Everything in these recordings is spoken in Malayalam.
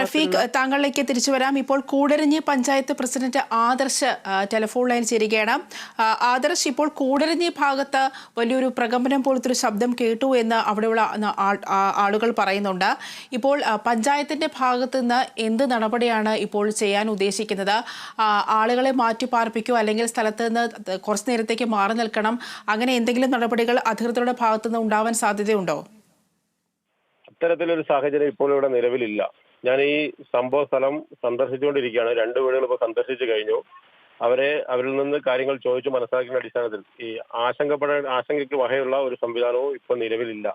റഫീഖ് താങ്കളിലേക്ക് തിരിച്ചു വരാം. ഇപ്പോൾ Koodaranji panchayat president Adarsh telephone line ചേരുകയാണ്. ആദർശ് ഇപ്പോൾ കൂടരഞ്ഞി ഭാഗത്ത് വലിയൊരു പ്രകമ്പനം പോലത്തെ ഒരു ശബ്ദം കേട്ടു എന്ന് അവിടെയുള്ള ആളുകൾ പറയുന്നുണ്ട്. ഇപ്പോൾ പഞ്ചായത്തിന്റെ ഭാഗത്ത് നിന്ന് എന്ത് നടപടിയാണ് ഇപ്പോൾ ചെയ്യാൻ ഉദ്ദേശിക്കുന്നത്? ആളുകളെ മാറ്റി പാർപ്പിക്കോ? അല്ലെങ്കിൽ സ്ഥലത്ത് നിന്ന് കുറച്ചു നേരത്തേക്ക് മാറി നിൽക്കണം. അങ്ങനെ എന്തെങ്കിലും നടപടികൾ അധികൃതരുടെ ഭാഗത്തു നിന്ന് ഉണ്ടാവാൻ സാധ്യതയുണ്ടോ? അത്തരത്തിലൊരു സാഹചര്യം ഇപ്പോൾ ഇവിടെ നിലവിലില്ല. ഞാൻ ഈ സംഭവ സ്ഥലം സന്ദർശിച്ചുകൊണ്ടിരിക്കുകയാണ്. രണ്ട് വീടുകൾ ഇപ്പോൾ സന്ദർശിച്ചു കഴിഞ്ഞു. അവരെ അവരിൽ നിന്ന് കാര്യങ്ങൾ ചോദിച്ചു മനസ്സിലാക്കുന്ന അടിസ്ഥാനത്തിൽ. ഈ ആശങ്കപ്പെട ആശങ്കയ്ക്ക് വകയുള്ള ഒരു സംവിധാനവും ഇപ്പോൾ നിലവിലില്ല.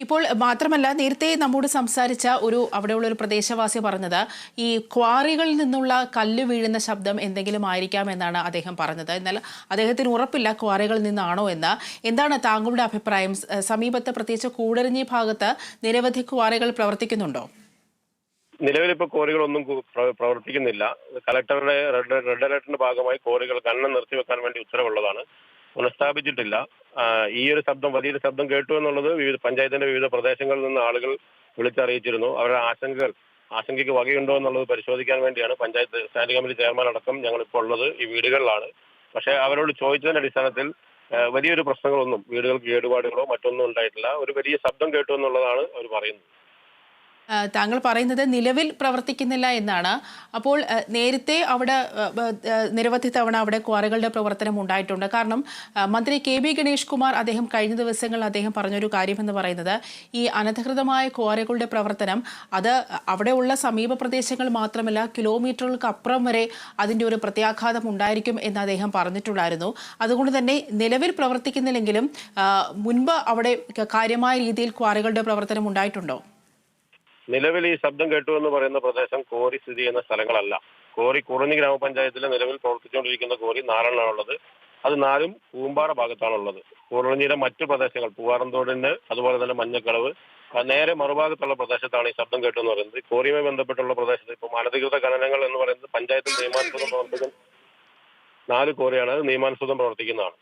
ഇപ്പോൾ മാത്രമല്ല നേരത്തെ നമ്മോട് സംസാരിച്ച ഒരു അവിടെയുള്ള ഒരു പ്രദേശവാസി പറഞ്ഞത് ഈ ക്വാറികളിൽ നിന്നുള്ള കല്ല് വീഴുന്ന ശബ്ദം എന്തെങ്കിലും ആയിരിക്കാം എന്നാണ് അദ്ദേഹം പറഞ്ഞത്. എന്നാൽ അദ്ദേഹത്തിന് ഉറപ്പില്ല ക്വാറികളിൽ നിന്നാണോ എന്ന്. എന്താണ് താങ്കളുടെ അഭിപ്രായം? സമീപത്ത് പ്രത്യേകിച്ച് കൂടരഞ്ഞി ഭാഗത്ത് നിരവധി ക്വാറികൾ പ്രവർത്തിക്കുന്നുണ്ടോ? നിലവിൽ ഇപ്പോൾ കോറികളൊന്നും പ്രവർത്തിക്കുന്നില്ല. കലക്ടറുടെ റെഡ് റെഡ് അലർട്ടിന്റെ ഭാഗമായി കോറികൾ കണ്ണം നിർത്തിവെക്കാൻ വേണ്ടി ഉത്തരവുള്ളതാണ്. പുനഃസ്ഥാപിച്ചിട്ടില്ല. ഈ ഒരു ശബ്ദം വലിയൊരു ശബ്ദം കേട്ടു എന്നുള്ളത് വിവിധ പഞ്ചായത്തിന്റെ വിവിധ പ്രദേശങ്ങളിൽ നിന്ന് ആളുകൾ വിളിച്ചറിയിച്ചിരുന്നു. അവരുടെ ആശങ്കകൾ ആശങ്കയ്ക്ക് വകയുണ്ടോ എന്നുള്ളത് പരിശോധിക്കാൻ വേണ്ടിയാണ് പഞ്ചായത്ത് സ്റ്റാൻഡിംഗ് കമ്മിറ്റി ചെയർമാൻ അടക്കം ഞങ്ങളിപ്പോൾ ഉള്ളത് ഈ വീടുകളിലാണ്. പക്ഷേ അവരോട് ചോദിച്ചതിന്റെ അടിസ്ഥാനത്തിൽ വലിയൊരു പ്രശ്നങ്ങളൊന്നും വീടുകൾക്ക് കേടുപാടുകളോ മറ്റൊന്നും ഉണ്ടായിട്ടില്ല. ഒരു വലിയ ശബ്ദം കേട്ടു എന്നുള്ളതാണ് അവർ പറയുന്നത്. താങ്കൾ പറയുന്നത് നിലവിൽ പ്രവർത്തിക്കുന്നില്ല എന്നാണ്. അപ്പോൾ നേരത്തെ അവിടെ നിരവധി തവണ അവിടെ ക്വാറികളുടെ പ്രവർത്തനം ഉണ്ടായിട്ടുണ്ട്. കാരണം മന്ത്രി കെ ബി ഗണേഷ് കുമാർ അദ്ദേഹം കഴിഞ്ഞ ദിവസങ്ങളിൽ അദ്ദേഹം പറഞ്ഞൊരു കാര്യമെന്ന് പറയുന്നത് ഈ അനധികൃതമായ ക്വാറികളുടെ പ്രവർത്തനം അത് അവിടെയുള്ള സമീപ പ്രദേശങ്ങൾ മാത്രമല്ല കിലോമീറ്ററുകൾക്ക് അപ്പുറം വരെ അതിന്റെ ഒരു പ്രത്യാഘാതം ഉണ്ടായിരിക്കും എന്ന് അദ്ദേഹം പറഞ്ഞിട്ടുണ്ടായിരുന്നു. അതുകൊണ്ട് തന്നെ നിലവിൽ പ്രവർത്തിക്കുന്നില്ലെങ്കിലും മുൻപ് അവിടെ കാര്യമായ രീതിയിൽ ക്വാറികളുടെ പ്രവർത്തനം ഉണ്ടായിട്ടുണ്ടോ? നിലവിൽ ഈ ശബ്ദം കേട്ടു എന്ന് പറയുന്ന പ്രദേശം കോറി സ്ഥിതി ചെയ്യുന്ന സ്ഥലങ്ങളല്ല. കോറി കുറഞ്ഞി ഗ്രാമപഞ്ചായത്തിലെ നിലവിൽ പ്രവർത്തിച്ചുകൊണ്ടിരിക്കുന്ന കോറി നാലെണ്ണമാണുള്ളത് അത് നാലും പൂമ്പാറ ഭാഗത്താണുള്ളത് കുറഞ്ഞിയുടെ മറ്റു പ്രദേശങ്ങൾ പൂവാറന്തോടിന് അതുപോലെ തന്നെ മഞ്ഞക്കളവ് നേരെ മറുഭാഗത്തുള്ള പ്രദേശത്താണ് ഈ ശബ്ദം കേട്ടു എന്ന് പറയുന്നത് കോറിയുമായി ബന്ധപ്പെട്ടുള്ള പ്രദേശത്ത് ഇപ്പം അനധികൃത ഖനനങ്ങൾ എന്ന് പറയുന്നത് പഞ്ചായത്തിൽ നിയമാനുസൃതം പ്രവർത്തിക്കുന്ന നാല് കോറിയാണ് നിയമാനുസൃതം പ്രവർത്തിക്കുന്നതാണ്.